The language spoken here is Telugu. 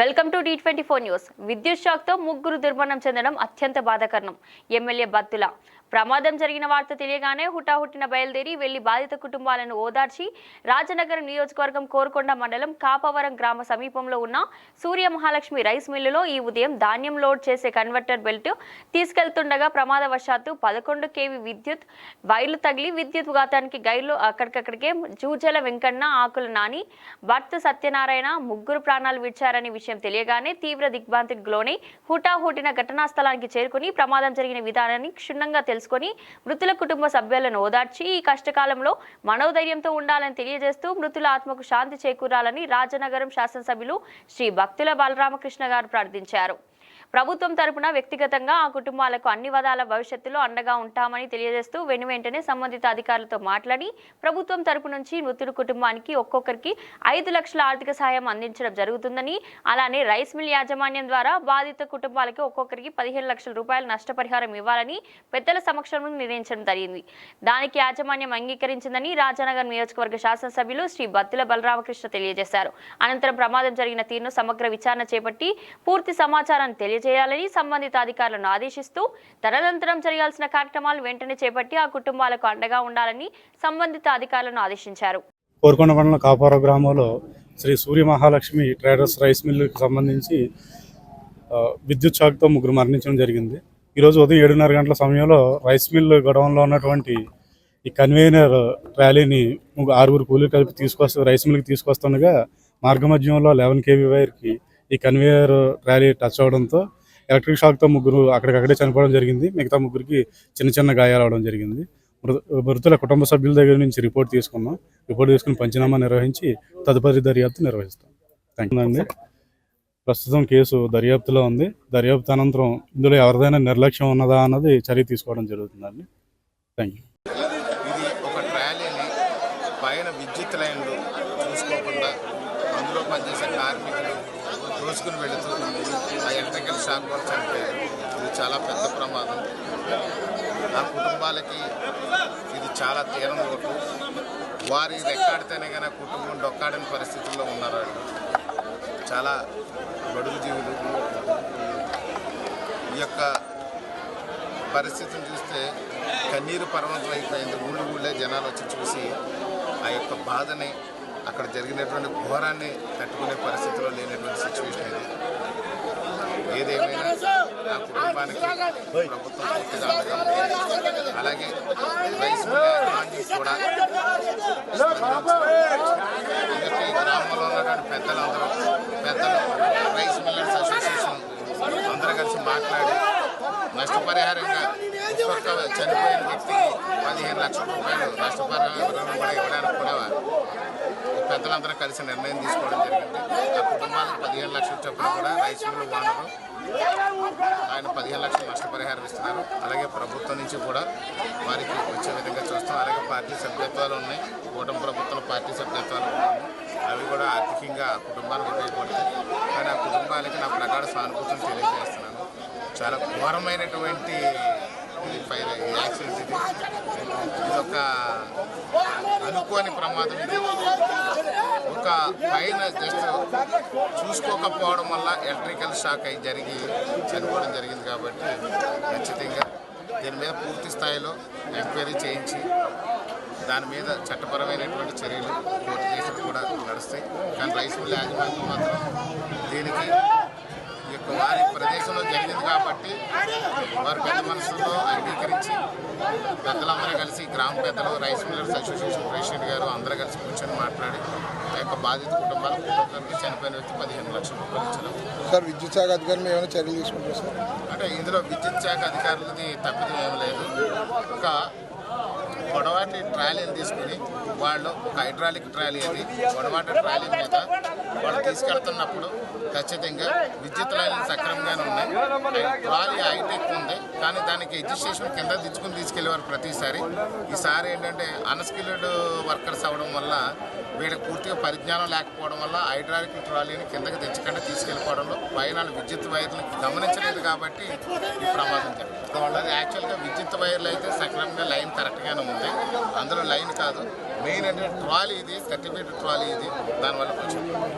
Welcome to T twenty four news. విద్యుత్ షాక్తో ముగ్గురు దుర్మరణం చెందడం అత్యంత బాధాకరణం. ఎమ్మెల్యే బత్తుల. ప్రమాదం జరిగిన వార్త తెలియగానే హుటాహుటిన బయలుదేరి వెళ్ళి బాధిత కుటుంబాలను ఓదార్చి రాజనగరం నియోజకవర్గం కోరుకొండ మండలం కాపవరం గ్రామ సమీపంలో ఉన్న సూర్య మహాలక్ష్మి రైస్ మిల్లులో ఈ ఉదయం ధాన్యం లోడ్ చేసే కన్వర్టర్ బెల్ట్ తీసుకెళ్తుండగా ప్రమాదవశాత్తు పదకొండు కేవీ విద్యుత్ వైర్లు తగిలి విద్యుత్ ఘాతానికి గైర్లు అక్కడికక్కడికే జూజల వెంకన్న ఆకుల నాని భర్త సత్యనారాయణ ముగ్గురు ప్రాణాలు విడిచారని విషయం తెలియగానే తీవ్ర దిగ్భ్రాంతికి లోనై హుటాహుటిన ఘటనా స్థలానికి చేరుకుని ప్రమాదం జరిగిన విధానాన్ని క్షుణ్ణంగా తెలుసుకొని మృతుల కుటుంబ సభ్యులను ఓదార్చి ఈ కష్టకాలంలో మనోధైర్యంతో ఉండాలని తెలియజేస్తూ మృతుల ఆత్మకు శాంతి చేకూరాలని రాజనగరం శాసనసభ్యులు శ్రీ భక్తుల బాలరామకృష్ణ గారు ప్రార్థించారు. ప్రభుత్వం తరపున వ్యక్తిగతంగా ఆ కుటుంబాలకు అన్ని విధాల భవిష్యత్తులో అండగా ఉంటామని తెలియజేస్తూ వెను వెంటనే సంబంధిత అధికారులతో మాట్లాడి ప్రభుత్వం తరపు నుంచి మృతుడి కుటుంబానికి ఒక్కొక్కరికి ఐదు లక్షల ఆర్థిక సాయం అందించడం జరుగుతుందని అలానే రైస్ మిల్ యాజమాన్యం ద్వారా బాధిత కుటుంబాలకి ఒక్కొక్కరికి పదిహేను లక్షల రూపాయల నష్టపరిహారం ఇవ్వాలని పెద్దల సమక్షంలో నిర్ణయించడం జరిగింది. దానికి యాజమాన్యం అంగీకరించిందని రాజానగర్ నియోజకవర్గ శాసనసభ్యులు శ్రీ బత్తుల బలరామకృష్ణ తెలియజేశారు. అనంతరం ప్రమాదం జరిగిన తీరును సమగ్ర విచారణ చేపట్టి పూర్తి సమాచారాన్ని తెలియజేయాలని సంబంధిత అధికారులను ఆదేశిస్తూ తదనంతరం జరగాల్సిన కార్యక్రమాలు వెంటనే చేపట్టి ఆ కుటుంబాలకు అండగా ఉండాలని సంబంధిత అధికారులను ఆదేశించారు. కోరుకొండ మండలం కాపార గ్రామంలో శ్రీ సూర్య మహాలక్ష్మి ట్రేడర్స్ రైస్ మిల్లుకి సంబంధించి విద్యుత్ షాక్తో ముగ్గురు మరణించడం జరిగింది. ఈరోజు ఉదయం ఏడున్నర గంటల సమయంలో రైస్ మిల్లు గొడవంలో ఉన్నటువంటి ఈ కన్వీనర్ ర్యాలీని ఆరుగురు కూలీలు కలిపి తీసుకొస్తూ రైస్ మిల్కి తీసుకొస్తుండగా మార్గమధ్యంలో లెవెన్ కేవీ వైర్కి ఈ కన్వేయర్ ర్యాలీ టచ్ అవడంతో ఎలక్ట్రిక్ షాక్తో ముగ్గురు అక్కడికక్కడే చనిపోవడం జరిగింది. మిగతా ముగ్గురికి చిన్న చిన్న గాయాలు అవడం జరిగింది. మృతుల కుటుంబ సభ్యుల దగ్గర నుంచి రిపోర్ట్ తీసుకున్నాం. రిపోర్ట్ తీసుకుని పంచనామా నిర్వహించి తదుపరి దర్యాప్తు నిర్వహిస్తాం. థ్యాంక్ యూ అండి ప్రస్తుతం కేసు దర్యాప్తులో ఉంది. దర్యాప్తు అనంతరం ఇందులో ఎవరిదైనా నిర్లక్ష్యం ఉన్నదా అన్నది చర్య తీసుకోవడం జరుగుతుందండి. థ్యాంక్ యూ ఇది ఒక ట్రాలీని పైన విద్యుత్ లైన్లు చూసుకోకుండా అందులో పనిచేసే కార్మికులు దోసుకుని వెళుతూ ఆ ఎలక్ట్రికల్ షాక్ వల్ల చనిపోయారు. ఇది చాలా పెద్ద ప్రమాదం. ఆ కుటుంబాలకి ఇది చాలా తీరం లోటు. వారి రెక్కాడితేనే కానీ కుటుంబం డొక్కాడని పరిస్థితుల్లో ఉన్నారు వాళ్ళు. చాలా బడుగు జీవులు. ఈ యొక్క పరిస్థితిని చూస్తే కన్నీరు పర్వతం అయిపోయింది. ఊళ్ళు ఊళ్ళే జనాలు వచ్చి చూసి ఆ యొక్క బాధని అక్కడ జరిగినటువంటి ఘోరాన్ని తట్టుకునే పరిస్థితిలో లేనటువంటి సిచ్యువేషన్ ఇది. ఏదేమైనా ఆ కుటుంబానికి ప్రభుత్వం పూర్తిగా అలాగే రైస్ కూడా ఎందుకంటే ఈ గ్రామంలో ఉన్నటువంటి పెద్దలందరూ పెద్దలు రైస్ మిల్లర్స్ అసోసియేషన్ అందరూ కలిసి మాట్లాడి నష్టపరిహారంగా ఒక్కొక్క చనిపోయిన వ్యక్తికి పదిహేను లక్షల రూపాయలు నష్టపరిహారం కూడా పెద్దలందరూ కలిసి నిర్ణయం తీసుకోవడం జరిగింది. ఆ కుటుంబానికి పదిహేను లక్షల చొప్పున కూడా రైస్ మిల్లు ఓనరు ఆయన పదిహేను లక్షలు నష్టపరిహారం ఇస్తున్నారు. అలాగే ప్రభుత్వం నుంచి కూడా వారికి వచ్చే విధంగా చూస్తాం. అలాగే పార్టీ సభ్యత్వాలు ఉన్నాయి. కూటమి ప్రభుత్వం పార్టీ సభ్యత్వాలు ఉన్నాయి. అవి కూడా ఆర్థికంగా కుటుంబానికి ఉపయోగపడతాయి. కానీ ఆ కుటుంబానికి నా ప్రగాఢ సానుభూతిని తెలియజేస్తున్నాను. చాలా ఘోరమైనటువంటి ఫైర్ ఈ యాక్సిడెంట్ ఇది ఒక అనుకోని ప్రమాదం ఒక పైన జస్ట్ చూసుకోకపోవడం వల్ల ఎలక్ట్రికల్ షాక్ అయి జరిగి చనిపోవడం జరిగింది కాబట్టి ఖచ్చితంగా దీని మీద పూర్తి స్థాయిలో ఎంక్వైరీ చేయించి దాని మీద చట్టపరమైనటువంటి చర్యలు కోర్టు కేసులు కూడా నడుస్తాయి. కానీ రైస్ మిల్ యాజమాన్యం మాత్రం దీనికి ఈ యొక్క వారి ప్రదేశంలో జరిగిన కాబట్టి వారి పెద్ద మనసులో అంగీకరించి పెద్దలందరూ కలిసి గ్రామ పెద్దలు రైస్ మిల్లర్స్ అసోసియేషన్ ప్రెసిడెంట్ గారు అందరూ కలిసి కూర్చొని మాట్లాడి ఆ యొక్క బాధిత కుటుంబాలకు ఒక్కొక్కరికి చనిపోయిన వ్యక్తి పదిహేను లక్షల రూపాయలు ఇచ్చడం సార్ విద్యుత్ శాఖ అధికారులు ఏమైనా చర్యలు తీసుకుంటారు సార్? అంటే ఇందులో విద్యుత్ శాఖ అధికారులది తప్పిదం ఏం లేదు. ఒక పొడవాటి ట్రాలీని తీసుకుని వాళ్ళు ఒక హైడ్రాలిక్ ట్రాలీ అది పొడవాటి ట్రాలీ మీద వాళ్ళు తీసుకెళ్తున్నప్పుడు ఖచ్చితంగా విద్యుత్ లైన్లు సక్రమంగానే ఉన్నాయి. ట్రాలీ హైటెక్ ఉంది కానీ దానికి ఎడ్యుకేషన్ కింద దించుకుని తీసుకెళ్ళేవారు ప్రతిసారి. ఈసారి ఏంటంటే అన్స్కిల్డ్ వర్కర్స్ అవడం వల్ల వీళ్ళకి పూర్తిగా పరిజ్ఞానం లేకపోవడం వల్ల హైడ్రాలిక్ ట్రాలీని కిందకి తెచ్చకుండా తీసుకెళ్ళిపోవడంలో పైన విద్యుత్ వైర్లను గమనించలేదు కాబట్టి ఈ ప్రమాదం జరిగింది. వాళ్ళది యాక్చువల్గా విద్యుత్ వైర్లు అయితే సక్రమంగా లైన్ కరెక్ట్గానే ఉంది. అందులో లైన్ కాదు. మెయిన్ అంటే ట్రాలీ ఇది సర్టిఫికేట్ ట్రాలీ ఇది. దానివల్ల కొంచెం